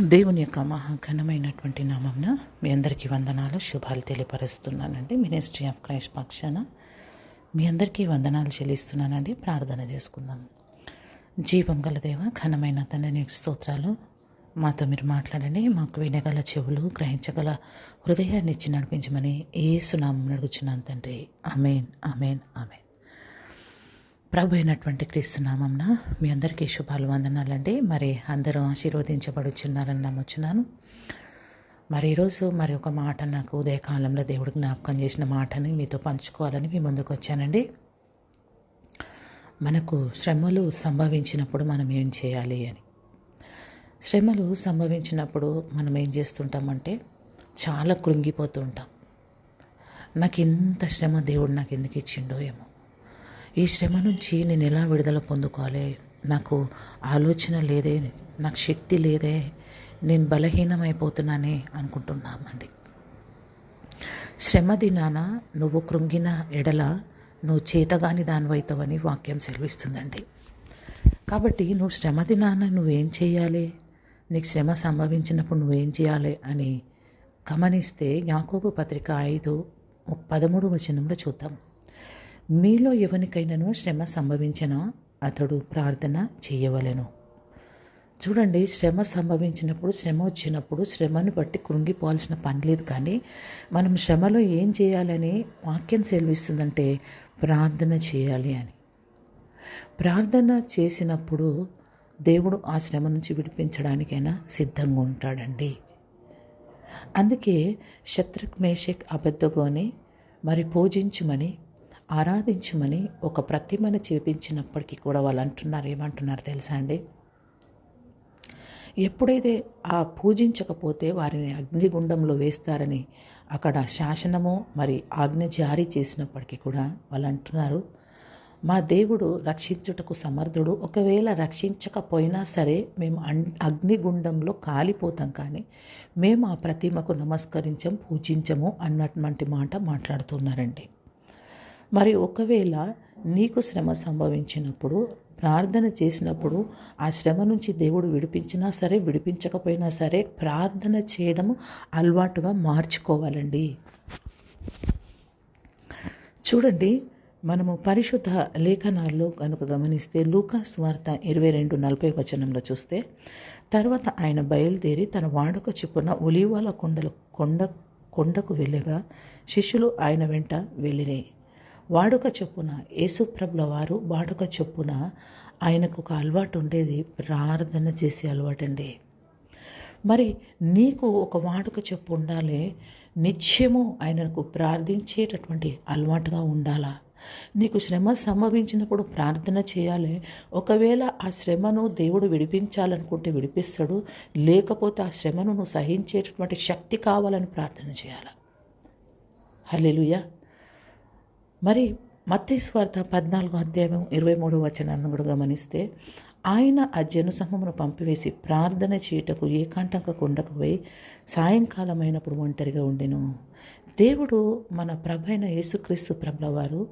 దేవుని యొక్క మహాఘనమైనటువంటి నామంన మీ అందరికీ వందనాలు. శుభాలు తెలియపరుస్తున్నానండి. మినిస్ట్రీ ఆఫ్ క్రైస్ట్ పక్షాన మీ అందరికీ వందనాలు చెల్లిస్తున్నానండి. ప్రార్థన చేసుకుందాం. జీవం గల దేవ ఘనమైన తండ్రి స్తోత్రాలు. మాతో మీరు మాట్లాడండి. మాకు వినగల చెవులు గ్రహించగల హృదయాన్ని ఇచ్చి నడిపించమని ఏ సునామం నడుగుచున్నాను తండ్రి. అమేన్ అమేన్ అమేన్ ప్రభు అయినటువంటి క్రీస్తునామంన మీ అందరికీ శుభాలు వందనాలండి మరి అందరూ ఆశీర్వదించబడుచున్నారని నమ్ముచున్నాను. మరి ఈరోజు మరి ఒక మాట నాకు ఉదయకాలంలో దేవుడు జ్ఞాపకం చేసిన మాటని మీతో పంచుకోవాలని మీ ముందుకు వచ్చానండి. మనకు శ్రమలు సంభవించినప్పుడు మనం ఏం చేయాలి అని. శ్రమలు సంభవించినప్పుడు మనం ఏం చేస్తుంటామంటే చాలా కృంగిపోతూ ఉంటాం. నాకు ఇంత శ్రమ దేవుడు నాకు ఎందుకు ఇచ్చిండో ఏమో. ఈ శ్రమ నుంచి నేను ఎలా విడుదల పొందుకోవాలి? నాకు ఆలోచన లేదే నాకు శక్తి లేదే నేను బలహీనమైపోతున్నానే అనుకుంటున్నామండి. శ్రమ దినాన నువ్వు కృంగిన ఎడల నువ్వు చేతగాని దానివైతవని వాక్యం సెలవిస్తుందండి. కాబట్టి నువ్వు శ్రమ దినాన నువ్వేం చేయాలి? నీకు శ్రమ సంభవించినప్పుడు నువ్వేం చేయాలి అని గమనిస్తే యాకోబు పత్రిక ఐదు పదమూడు వచనంలో చూద్దాం. మీలో ఎవరికైనాను శ్రమ సంభవించినా అతడు ప్రార్థన చేయవలెను. చూడండి శ్రమ సంభవించినప్పుడు శ్రమ వచ్చినప్పుడు శ్రమను బట్టి కృంగిపోవాల్సిన పని లేదు కానీ మనం శ్రమలో ఏం చేయాలని వాక్యం సెలవిస్తుందంటే ప్రార్థన చేయాలి అని. ప్రార్థన చేసినప్పుడు దేవుడు ఆ శ్రమ నుంచి విడిపించడానికైనా సిద్ధంగా ఉంటాడండి. అందుకే శత్రుక్ మేషక్ అబద్ధగోని మరి పూజించుమని ఆరాధించమని ఒక ప్రతిమను చేపించినప్పటికీ కూడా వాళ్ళు అంటున్నారు ఏమంటున్నారు తెలుసా అండి? ఎప్పుడైతే ఆ పూజించకపోతే వారిని అగ్నిగుండంలో వేస్తారని అక్కడ శాసనము మరి ఆజ్ఞ జారీ చేసినప్పటికీ కూడా వాళ్ళు అంటున్నారు మా దేవుడు రక్షించుటకు సమర్థుడు. ఒకవేళ రక్షించకపోయినా సరే మేము అగ్నిగుండంలో కాలిపోతాం కానీ మేము ఆ ప్రతిమకు నమస్కరించం పూజించము అన్నటువంటి మాట మాట్లాడుతున్నారండి. మరి ఒకవేళ నీకు శ్రమ సంభవించినప్పుడు ప్రార్థన చేసినప్పుడు ఆ శ్రమ నుంచి దేవుడు విడిపించినా సరే విడిపించకపోయినా సరే ప్రార్థన చేయడం అలవాటుగా మార్చుకోవాలండి. చూడండి మనము పరిశుద్ధ లేఖనాల్లో కనుక గమనిస్తే లూకా వార్త ఇరవై రెండు నలభై వచనంలో చూస్తే తర్వాత ఆయన బయలుదేరి తన వాడుక చెప్పున ఒలివాల కొండలు కొండ కొండకు వెళ్ళగా శిష్యులు ఆయన వెంట వెళ్ళిరే. వాడుక చొప్పున యేసుప్రభుల వారు వాడుక చొప్పున ఆయనకు ఒక అలవాటు ఉండేది. ప్రార్థన చేసే అలవాటండి. మరి నీకు ఒక వాడుక చెప్పు ఉండాలి నిత్యము ఆయనకు ప్రార్థించేటటువంటి అలవాటుగా ఉండాలా? నీకు శ్రమ సంభవించినప్పుడు ప్రార్థన చేయాలి ఒకవేళ ఆ శ్రమను దేవుడు విడిపించాలనుకుంటే విడిపిస్తాడు లేకపోతే ఆ శ్రమను నువ్వు సహించేటటువంటి శక్తి కావాలని ప్రార్థన చేయాలి? హలెలుయా మరి మత్తేశ్వార్త పద్నాలుగో అధ్యాయం ఇరవై మూడో వచనాన్ని కూడా గమనిస్తే ఆయన ఆ జనసమూహమును పంపివేసి ప్రార్థన చేయుటకు ఏకాంతంగా కొండకు పోయి సాయంకాలం అయినప్పుడు ఒంటరిగా ఉండెను. దేవుడు మన ప్రభైన యేసుక్రీస్తు ప్రభుల వారు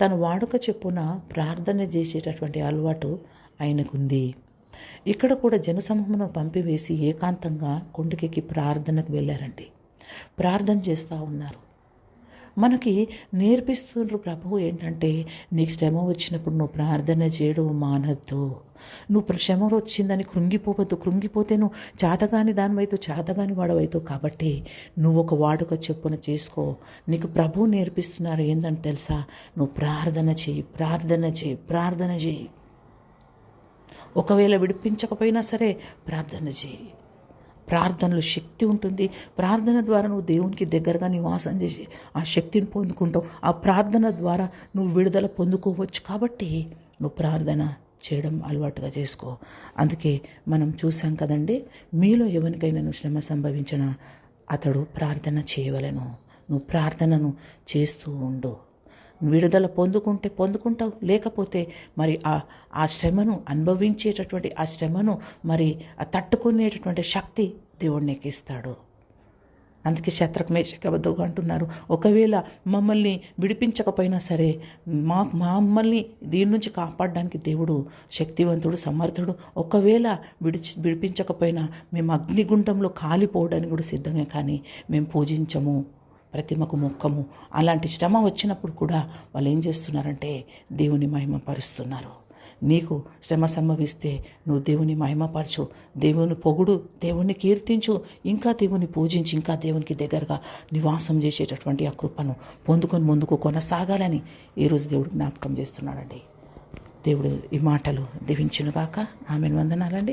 తన వాడుక చెప్పున ప్రార్థన చేసేటటువంటి అలవాటు ఆయనకుంది. ఇక్కడ కూడా జనసమూహమును పంపివేసి ఏకాంతంగా కొండకెక్కి ప్రార్థనకు వెళ్ళారండి. ప్రార్థన చేస్తూ ఉన్నారు. మనకి నేర్పిస్తున్నారు ప్రభువు ఏంటంటే నీకు శ్రమ వచ్చినప్పుడు నువ్వు ప్రార్థన చేయడం మానద్దు. నువ్వు శ్రమ వచ్చిందని కృంగిపోవద్దు. కృంగిపోతే నువ్వు చేతగాని దానివైతే చేతగాని వాడవైతే కాబట్టి నువ్వు ఒక వాడుక చెప్పున చేసుకో. నీకు ప్రభువు నేర్పిస్తున్నారు ఏంటంటే తెలుసా? నువ్వు ప్రార్థన చేయి ప్రార్థన చేయి ప్రార్థన చేయి. ఒకవేళ విడిపించకపోయినా సరే ప్రార్థన చేయి. ప్రార్థనలో శక్తి ఉంటుంది. ప్రార్థన ద్వారా నువ్వు దేవునికి దగ్గరగా నివాసం చేసి ఆ శక్తిని పొందుకుంటావు. ఆ ప్రార్థన ద్వారా నువ్వు విడుదల పొందుకోవచ్చు. కాబట్టి నువ్వు ప్రార్థన చేయడం అలవాటుగా చేసుకో. అందుకే మనం చూసాం కదండి మీలో ఎవరికైనా నువ్వు శ్రమ సంభవించిన అతడు ప్రార్థన చేయవలను. నువ్వు ప్రార్థనను చేస్తూ ఉండు. విడుదల పొందుకుంటే పొందుకుంటావు. లేకపోతే మరి ఆ ఆ శ్రమను అనుభవించేటటువంటి ఆ శ్రమను మరి ఆ తట్టుకునేటటువంటి శక్తి దేవుడు నీకు ఇస్తాడు. అందుకే శత్రుకు అంటున్నారు. ఒకవేళ మమ్మల్ని విడిపించకపోయినా సరే మా మమ్మల్ని దీని నుంచి కాపాడడానికి దేవుడు శక్తివంతుడు సమర్థుడు. ఒకవేళ విడిచి విడిపించకపోయినా మేము అగ్నిగుండంలో కాలిపోవడానికి కూడా సిద్ధమే కానీ మేము పూజించము. ప్రతిమకు ముఖము. అలాంటి శ్రమ వచ్చినప్పుడు కూడా వాళ్ళు ఏం చేస్తున్నారంటే దేవుని మహిమపరుస్తున్నారు. నీకు శ్రమ సంభవిస్తే నువ్వు దేవుని మహిమపరచు. దేవుని పొగుడు దేవుని కీర్తించు. ఇంకా దేవుని పూజించి ఇంకా దేవునికి దగ్గరగా నివాసం చేసేటటువంటి ఆ కృపను పొందుకొని ముందుకు కొనసాగాలని ఈరోజు దేవుడు జ్ఞాపకం చేస్తున్నాడండి. దేవుడు ఈ మాటలు దీవించునుగాక. ఆమెను. వందనాలండి.